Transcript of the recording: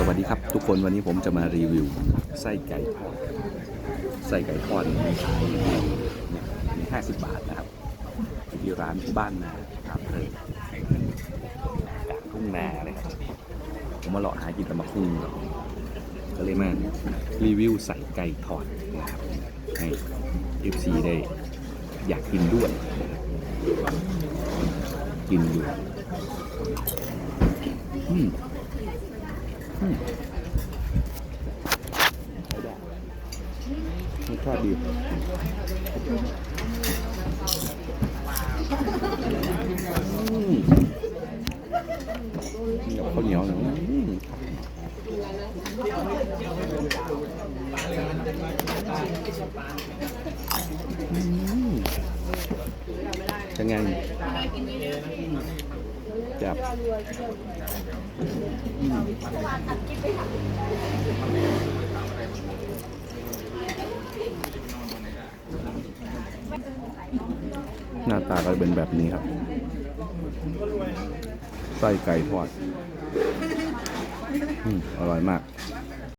สวัสดีครับทุกคนวันนี้ผมจะมารีวิวไส้ไก่ทอดไส้ไก่ทอดเนี่ยมีห้าสิบบาทนะครับที่ร้านบ้านนาครับเออกลางทุ่งนาเลยครับผมมาเลาะหากินตะมะคุงครับก็เลยมารีวิวใส่ไก่ทอดนะครับให้ FC ได้อยากกินด้วย กินอยู่อืมอืมใช้ได้ รสชาติดีอืมกินกับข้าวเหนียวหน่อยอืมอืมจะไง จับหน้าตาก็จะเป็นแบบนี้ครับ ไส้ไก่ทอดอร่อยมาก